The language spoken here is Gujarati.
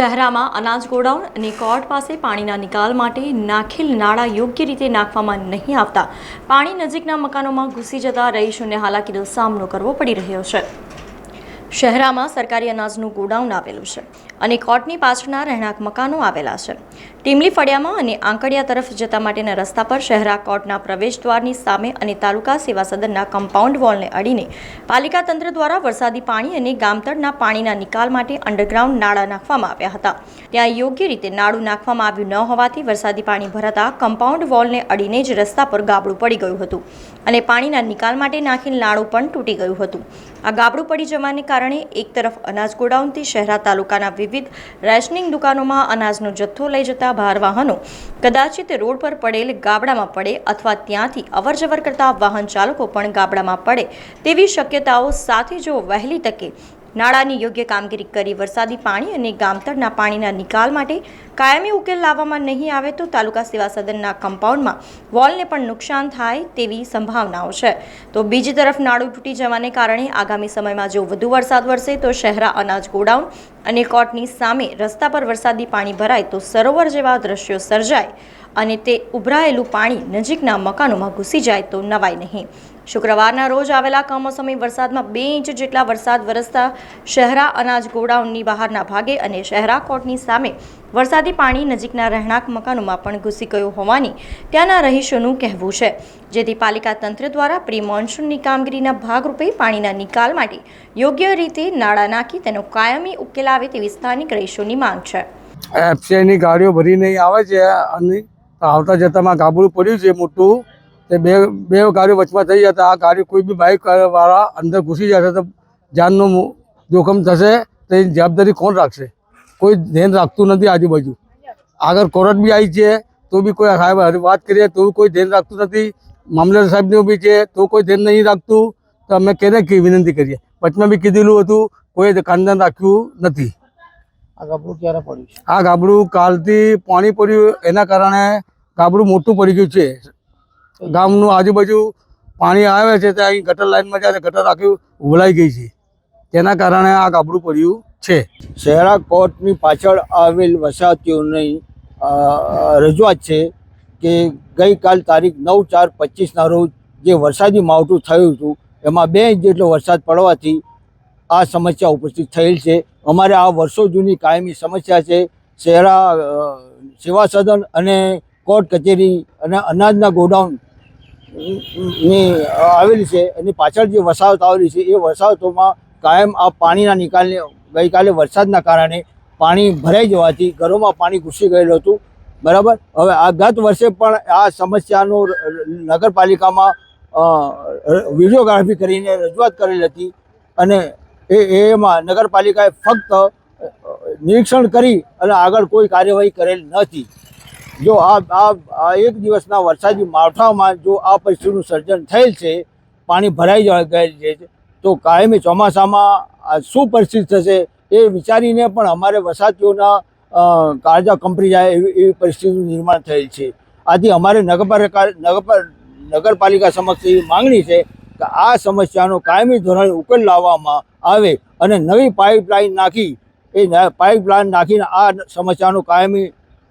શહેરામાં અનાજ ગોડાઉન અને કોર્ટ પાસે પાણીના નિકાલ માટે નાખેલ નાળા યોગ્ય રીતે નાખવામાં નહીં આવતા. પાણી નજીકના મકાનોમાં ઘૂસી જતા રહીશોને હાલાકીનો સામનો કરવો પડી રહ્યો છે. શહેરામાં સરકારી અનાજનું ગોડાઉન આવેલું છે. અને કોર્ટની પાછળના રહેણાંક મકાનો આવેલા છે. ટીમલી ફળિયામાં અને આંકડિયા તરફ જતા માટેના રસ્તા પર શહેરા કોર્ટના પ્રવેશદ્વારની સામે અને તાલુકા સેવા સદનના કમ્પાઉન્ડ વોલને અડીને પાલિકા તંત્ર દ્વારા વરસાદી પાણી અને ગામતળના પાણીના નિકાલ માટે અંડરગ્રાઉન્ડ નાળા નાખવામાં આવ્યા હતા. ત્યાં યોગ્ય રીતે નાળું નાખવામાં આવ્યું ન હોવાથી વરસાદી પાણી ભરાતા કમ્પાઉન્ડ વોલને અડીને જ રસ્તા પર ગાબડું પડી ગયું હતું અને પાણીના નિકાલ માટે નાખેલ નાળું પણ તૂટી ગયું હતું. આ ગાબડું પડી જવાને કારણે એક તરફ અનાજ ગોડાઉનથી શહેરા તાલુકાના વિવિધ રેશનિંગ દુકાનોમાં અનાજનો જથ્થો લઈ જતા ભાર વાહનો કદાચિત રોડ પર પડેલ ગાબડામાં પડે અથવા ત્યાંથી અવરજવર કરતા વાહન ચાલકો પણ ગાબડામાં પડે તેવી શક્યતાઓ સાથે જો વહેલી તકે નાળાની યોગ્ય કામગીરી કરી વરસાદી પાણી અને ગામતળના પાણીના નિકાલ માટે કાયમી ઉકેલ લાવવામાં નહીં આવે તો તાલુકા સેવા સદનના કમ્પાઉન્ડમાં વોલને પણ નુકસાન થાય તેવી સંભાવનાઓ છે. તો બીજી તરફ નાળું તૂટી જવાને કારણે આગામી સમયમાં જો વધુ વરસાદ વરસે તો શહેરા અનાજ ગોડાઉન અને કોર્ટની સામે રસ્તા પર વરસાદી પાણી ભરાય તો સરોવર જેવા દ્રશ્યો સર્જાય અને તે ઉભરાયેલું પાણી નજીકના મકાનોમાં ઘૂસી જાય તો નવાય નહીં. શુક્રવારના રોજ આવેલા કમોસમી વરસાદમાં બે ઇંચ જેટલા વરસાદ વરસતા શહેરા અનાજ ગોડાઉનની બહારના ભાગે અને શહેરા કોર્ટની સામે વરસાદી પાણી નજીકના રહેણાંક મકાનોમાં પણ ઘૂસી ગયું હોવાની ત્યાંના રહીશોનું કહેવું છે. જેથી પાલિકા તંત્ર દ્વારા પ્રી મોન્સૂનની કામગીરીના ભાગરૂપે પાણીના નિકાલ માટે યોગ્ય રીતે નાળા નાખી તેનો કાયમી ઉકેલ આવે તેવી સ્થાનિક રહીશોની માંગ છે. એફસીઆઈની ગાડીઓ ભરીને આવે છે અને આવતા જતામાં ગાબડું પડ્યું છે મોટું. તે બે બે ગાડીઓ વચમાં થઈ જતા આ ગાડી કોઈ બી બાઇક વાળા અંદર ઘૂસી જશે તો જાનનું જોખમ થશે તો એની જવાબદારી કોણ રાખશે? કોઈ ધ્યાન રાખતું નથી આજુબાજુ. આગળ કોર્ટ બી આવી છે તો બી કોઈ સાહેબ વાત કરીએ તો કોઈ ધ્યાન રાખતું નથી. મામલતદાર સાહેબનું બી છે તો કોઈ ધ્યાન નહીં રાખતું. તો અમે કેને કે વિનંતી કરીએ. વચમાં બી કીધેલું હતું કોઈ કાનદાન રાખ્યું નથી. આ ગાબડું ક્યારે પડ્યું આ ગાબડું કાલથી પાણી પડ્યું એના કારણે ગાબડું મોટું પડી ગયું છે. ગામનું આજુબાજુ પાણી આવે છે, ત્યાં અહીં ગટર લાઇનમાં જાય ગટર આખી ઉભલાઈ ગઈ છે. તેના કારણે આ ગાબડું પડ્યું છે. શહેરા કોર્ટની પાછળ આવેલ વસાહતીઓની રજૂઆત છે કે ગઈકાલ તારીખ નવ ચાર પચીસના રોજ જે વરસાદી માવઠું થયું હતું, એમાં બે ઇંચ જેટલો વરસાદ પડવાથી આ સમસ્યા ઉપસ્થિત થયેલ છે. અમારે આ વર્ષો જૂની કાયમી સમસ્યા છે. શહેરા સેવા સદન અને કોર્ટ કચેરી અને અનાજના ગોડાઉન ની આવેલી છે, એની પાછળ જે વસાહત આવેલી છે, એ વસાહતોમાં કાયમ આ પાણીના નિકાલને, ગઈકાલે વરસાદના કારણે પાણી ભરાઈ જવાથી ઘરોમાં પાણી ઘૂસી ગયેલું હતું. બરાબર? હવે આ ગત વર્ષે પણ આ સમસ્યાનો નગરપાલિકામાં વિડીયોગ્રાફી કરીને રજૂઆત કરેલી હતી અને એ, એમાં નગરપાલિકાએ ફક્ત નિરીક્ષણ કરી અને આગળ કોઈ કાર્યવાહી કરેલ નથી. જો આ આ એક દિવસના વરસાદી માવઠામાં જો આ પરિસ્થિતિનું સર્જન થયેલ છે, પાણી ભરાઈ ગયેલ છે, તો કાયમી ચોમાસામાં શું પરિસ્થિતિ થશે એ વિચારીને પણ અમારે વસાતીઓના કાળજા કંપની જાય એવી એવી પરિસ્થિતિનું નિર્માણ થયેલ છે. આથી અમારે નગરપાલિકા નગર નગરપાલિકા સમક્ષ એવી માંગણી છે કે આ સમસ્યાનો કાયમી ધોરણે ઉકેલ લાવવામાં આવે અને નવી પાઇપલાઇન નાખી. એ પાઇપલાઇન નાખીને આ સમસ્યાનું કાયમી